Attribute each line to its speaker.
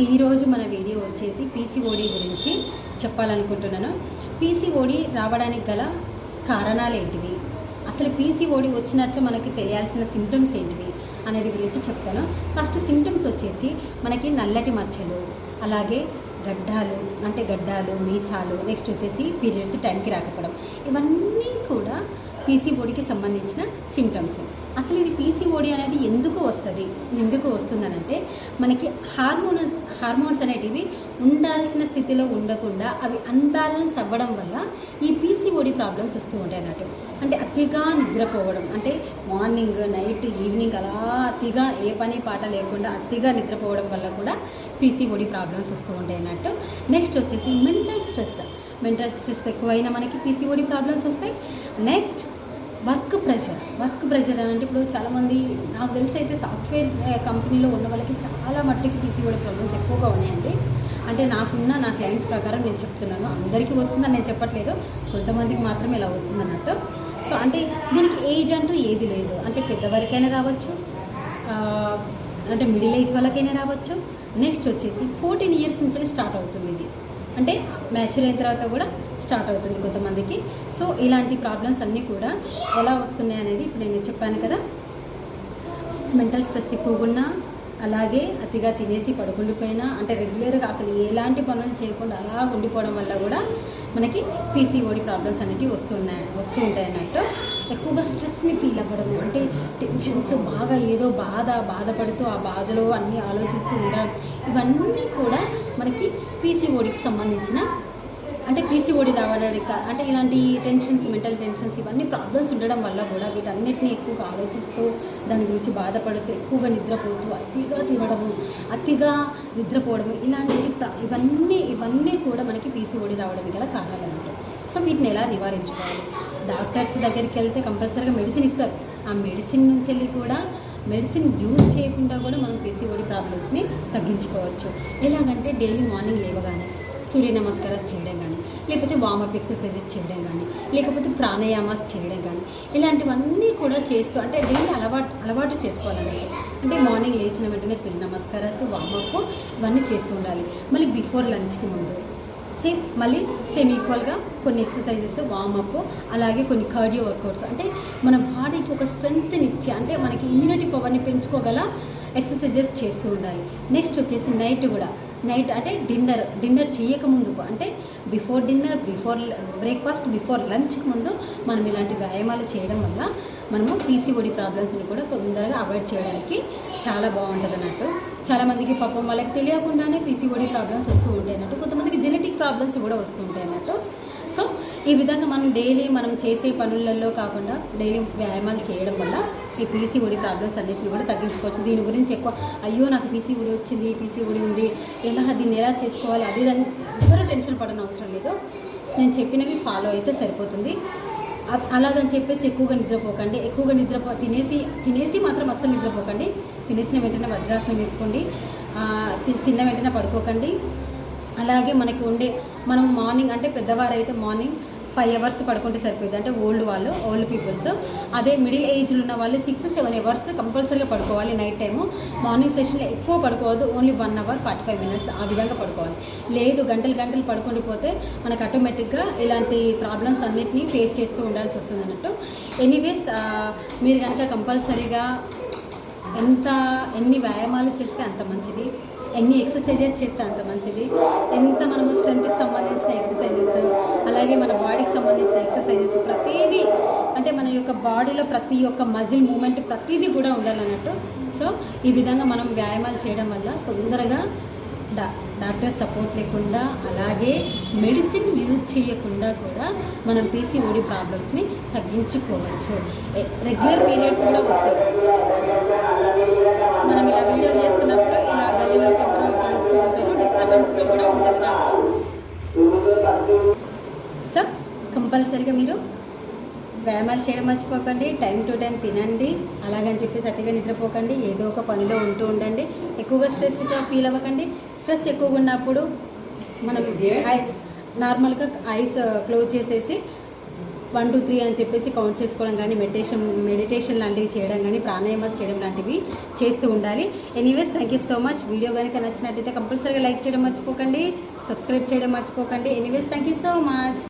Speaker 1: ఈరోజు మన వీడియో వచ్చేసి పీసీఓడి గురించి చెప్పాలనుకుంటున్నాను. పీసీఓడి రావడానికి గల కారణాలు ఏంటివి? అసలు పీసీఓడి వచ్చినట్లు మనకి తెలియాల్సిన సిమ్టమ్స్ ఏంటివి అనేది గురించి చెప్తాను. ఫస్ట్ సిమ్టమ్స్ వచ్చేసి మనకి నల్లటి మచ్చలు అలాగే గడ్డాలు అంటే గడ్డాలు మీసాలు నెక్స్ట్ వచ్చేసి పీరియడ్స్ టైంకి రాకపోవడం. ఇవన్నీ కూడా పీసీఓడికి సంబంధించిన సిమ్టమ్స్ అసలు ఇది పీసీఓడి అనేది ఎందుకు వస్తుంది? ఎందుకు వస్తుందనంటే మనకి హార్మోనల్స్ హార్మోన్స్ అనేటివి ఉండాల్సిన స్థితిలో ఉండకుండా అవి అన్బ్యాలెన్స్ అవ్వడం వల్ల ఈ పీసీఓడి ప్రాబ్లమ్స్ వస్తూ ఉంటాయి అన్నట్టు. అంటే అతిగా నిద్రపోవడం. అంటే మార్నింగ్ నైట్ ఈవినింగ్ అలా అతిగా ఏ పని పాట లేకుండా అతిగా నిద్రపోవడం వల్ల కూడా పీసీఓడి ప్రాబ్లమ్స్ వస్తూ ఉంటాయి అన్నట్టు. నెక్స్ట్ వచ్చేసి మెంటల్ స్ట్రెస్ మెంటల్ స్ట్రెస్ ఎక్కువైనా మనకి పీసీఓడి ప్రాబ్లమ్స్ వస్తాయి. Next work pressure. Work pressure అని అంటే ఇప్పుడు చాలామంది నాకు తెలిసి అయితే సాఫ్ట్వేర్ కంపెనీలో ఉన్న వాళ్ళకి చాలా మట్టికి పీసీఓడి ప్రాబ్లమ్స్ ఎక్కువగా ఉన్నాయండి. అంటే నాకున్న నా క్లయింట్స్ ప్రకారం నేను చెప్తున్నాను. అందరికీ వస్తుందని నేను చెప్పట్లేదు. కొంతమందికి మాత్రమే ఇలా వస్తుంది అన్నట్టు సో అంటే దీనికి ఏజ్ అంటూ ఏది లేదు. అంటే పెద్దవారికైనా రావచ్చు అంటే మిడిల్ ఏజ్ వాళ్ళకైనా రావచ్చు. నెక్స్ట్ వచ్చేసి ఫోర్టీన్ ఇయర్స్ నుంచి స్టార్ట్ అవుతుంది ఇది. అంటే మ్యాచ్యూర్ అయిన తర్వాత కూడా స్టార్ట్ అవుతుంది కొంతమందికి. సో ఇలాంటి ప్రాబ్లమ్స్ అన్నీ కూడా ఎలా వస్తున్నాయి అనేది ఇప్పుడు నేను చెప్పాను కదా. మెంటల్ స్ట్రెస్ ఎక్కువగా అలాగే అతిగా తినేసి పడుకుండిపోయినా అంటే రెగ్యులర్గా అసలు ఎలాంటి పనులు చేయకుండా అలా ఉండిపోవడం వల్ల కూడా మనకి పీసీఓడి ప్రాబ్లమ్స్ అనేవి వస్తున్నాయి వస్తూ ఉంటాయి అన్నట్టు. ఎక్కువగా స్ట్రెస్ని ఫీల్ అవ్వడం అంటే టెన్షన్స్ బాగా ఏదో బాధ బాధపడుతూ ఆ బాధలో అన్నీ ఆలోచిస్తూ ఉండడం ఇవన్నీ కూడా మనకి పీసీఓడికి సంబంధించిన అంటే పీసీఓడి రావడానికి అంటే ఇలాంటి టెన్షన్స్ మెంటల్ టెన్షన్స్ ఇవన్నీ ప్రాబ్లమ్స్ ఉండడం వల్ల కూడా వీటన్నిటిని ఎక్కువగా ఆలోచిస్తూ దాని గురించి బాధపడుతూ ఎక్కువగా నిద్రపోతూ అతిగా తినడము అతిగా నిద్రపోవడము ఇలాంటివి ఇవన్నీ ఇవన్నీ కూడా మనకి పీసీఓడి రావడానికి గల కారణాలు అన్నమాట సో వీటిని ఎలా నివారించుకోవాలి? డాక్టర్స్ దగ్గరికి వెళ్తే కంపల్సరీగా మెడిసిన్ ఇస్తారు. ఆ మెడిసిన్ నుంచి వెళ్ళి కూడా మెడిసిన్ యూజ్ చేయకుండా కూడా మనం పీసీఓడి ప్రాబ్లమ్స్ని తగ్గించుకోవచ్చు. ఎలాగంటే డైలీ మార్నింగ్ లేవగానే సూర్య నమస్కారాలు చేయడం కానీ లేకపోతే వామప్ ఎక్సర్సైజెస్ చేయడం కానీ లేకపోతే ప్రాణాయామాస్ చేయడం కానీ ఇలాంటివన్నీ కూడా చేస్తూ అంటే డైలీ అలవాటు అలవాటు చేసుకోవాలన్నమాట అంటే మార్నింగ్ లేచిన వెంటనే సూర్య నమస్కారాలు వామప్ ఇవన్నీ చేస్తూ ఉండాలి. మళ్ళీ బిఫోర్ లంచ్కి ముందు సేమ్ మళ్ళీ సేమ్ ఈక్వల్గా కొన్ని ఎక్సర్సైజెస్ వామప్ అలాగే కొన్ని కార్డియో వర్కౌట్స్ అంటే మన బాడీకి ఒక స్ట్రెంగ్త్ని ఇచ్చి అంటే మనకి ఇమ్యూనిటీ పవర్ని పెంచుకోగల ఎక్సర్సైజెస్ చేస్తూ ఉండాలి. నెక్స్ట్ వచ్చేసి నైట్ కూడా. నైట్ అంటే డిన్నర్ డిన్నర్ చేయకముందు అంటే before dinner before breakfast before లంచ్కి ముందు మనం ఇలాంటి వ్యాయామాలు చేయడం వల్ల మనము పీసీఓడి ప్రాబ్లమ్స్ని కూడా తొందరగా అవాయిడ్ చేయడానికి చాలా బాగుంటుంది అన్నట్టు. చాలామందికి పాపం వాళ్ళకి తెలియకుండానే పీసీఓడి ప్రాబ్లమ్స్ వస్తూ ఉంటాయి అన్నట్టు. కొంతమందికి జెనెటిక్ ప్రాబ్లమ్స్ కూడా వస్తూ ఉంటాయి అన్నట్టు. సో ఈ విధంగా మనం డైలీ మనం చేసే పనులలో కాకుండా డైలీ వ్యాయామాలు చేయడం వల్ల ఈ పీసీఓడి ప్రాబ్లమ్స్ అన్నిటిని కూడా తగ్గించుకోవచ్చు. దీని గురించి ఎక్కువ అయ్యో నాకు పీసీఓడి వచ్చింది పీసీఓడి ఉంది ఎలా దీన్ని ఎలా చేసుకోవాలి? అది దాన్ని ఎవరు టెన్షన్ పడని అవసరం లేదు. నేను చెప్పినవి ఫాలో అయితే సరిపోతుంది. అలాగని చెప్పేసి ఎక్కువగా నిద్రపోకండి. ఎక్కువగా నిద్రపో తినేసి తినేసి మాత్రం అస్సలు నిద్రపోకండి. తినేసిన వెంటనే వజ్రాసనం వేసుకోండి. తి- తిన్న వెంటనే పడుకోకండి. అలాగే మనకి ఉండే మనం మార్నింగ్ అంటే పెద్దవారు అయితే మార్నింగ్ ఫైవ్ అవర్స్ పడుకుంటే సరిపోయింది. అంటే ఓల్డ్ వాళ్ళు ఓల్డ్ పీపుల్స్ అదే మిడిల్ ఏజ్లో ఉన్న వాళ్ళు సిక్స్ సెవెన్ అవర్స్ కంపల్సరీగా పడుకోవాలి నైట్ టైము మార్నింగ్ సెషన్లో ఎక్కువ పడుకోవద్దు. Only one hour forty five minutes ఆ విధంగా పడుకోవాలి. లేదు గంటలు గంటలు పడుకుండిపోతే మనకు ఆటోమేటిక్గా ఇలాంటి ప్రాబ్లమ్స్ అన్నిటినీ ఫేస్ చేస్తూ ఉండాల్సి వస్తుంది అన్నట్టు. ఎనీవేస్ మీరు కనుక కంపల్సరీగా ఎంత ఎన్ని వ్యాయామాలు చేస్తే అంత మంచిది? ఎన్ని ఎక్సర్సైజెస్ చేస్తే అంత మంచిది? ఎంత మనము స్ట్రెంత్కి సంబంధించిన ఎక్సర్సైజెస్ అలాగే మన బాడీకి సంబంధించిన ఎక్సర్సైజెస్ ప్రతిదీ అంటే మన యొక్క బాడీలో ప్రతి ఒక్క మజిల్ మూమెంట్ ప్రతిదీ కూడా ఉండాలన్నట్టు. సో ఈ విధంగా మనం వ్యాయామాలు చేయడం వల్ల తొందరగా డా డాక్టర్ సపోర్ట్ లేకుండా అలాగే మెడిసిన్ యూజ్ చేయకుండా కూడా మనం పీసీఓడి ప్రాబ్లమ్స్ని తగ్గించుకోవచ్చు. రెగ్యులర్ పీరియడ్స్ కూడా వస్తాయి మనం ఇలా వీడియో చేస్తున్నప్పుడు ఇలా గల్లీలోకి ఎవరో ఒకరు వస్తూ ఉంటారు డిస్టర్బెన్స్గా కూడా ఉంటుంది నాకు సో కంపల్సరిగా మీరు వ్యాయామాలు చేయడం మర్చిపోకండి. టైం టు టైం తినండి. అలాగని చెప్పేసి అతిగా నిద్రపోకండి. ఏదో ఒక పనిలో ఉంటూ ఉండండి. ఎక్కువగా స్ట్రెస్గా ఫీల్ అవ్వకండి. స్ట్రెస్ ఎక్కువగా ఉన్నప్పుడు మనం ఐస్ నార్మల్గా ఐస్ uh, క్లోజ్ చేసేసి వన్ టూ త్రీ అని చెప్పేసి కౌంట్ చేసుకోవడం కానీ మెడిటేషన్ మెడిటేషన్ లాంటివి చేయడం కానీ ప్రాణాయామాలు చేయడం లాంటివి చేస్తూ ఉండాలి. Anyways thank you so much video కనుక నచ్చినట్టయితే కంపల్సరీగా లైక్ చేయడం మర్చిపోకండి. సబ్స్క్రైబ్ చేయడం మర్చిపోకండి. Anyways thank you so much